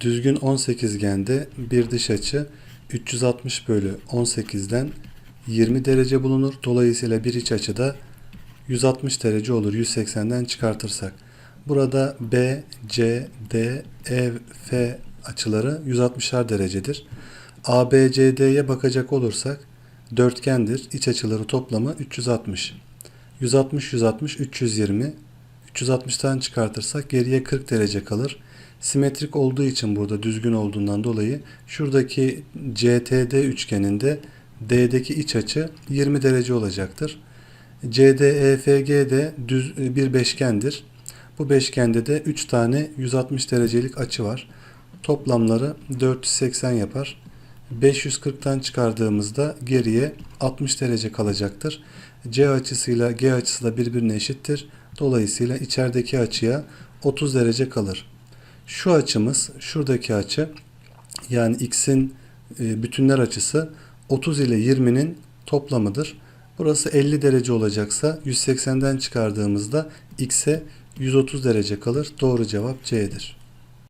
Düzgün 18gende bir dış açı 360 bölü 18'den 20 derece bulunur. Dolayısıyla bir iç açı da 160 derece olur 180'den çıkartırsak. Burada B, C, D, E, F açıları 160'ar derecedir. ABCD'ye bakacak olursak dörtgendir. İç açıları toplamı 360. 160, 160, 320. 360'tan çıkartırsak geriye 40 derece kalır. Simetrik olduğu için burada düzgün olduğundan dolayı şuradaki CTD üçgeninde D'deki iç açı 20 derece olacaktır. CDEFG de düz bir beşgendir. Bu beşgende de 3 tane 160 derecelik açı var. Toplamları 480 yapar. 540'tan çıkardığımızda geriye 60 derece kalacaktır. C açısıyla G açısı da birbirine eşittir. Dolayısıyla içerideki açıya 30 derece kalır. Şu açımız, şuradaki açı yani x'in e, bütünler açısı 30 ile 20'nin toplamıdır. Burası 50 derece olacaksa 180'den çıkardığımızda x'e 130 derece kalır. Doğru cevap C'dir.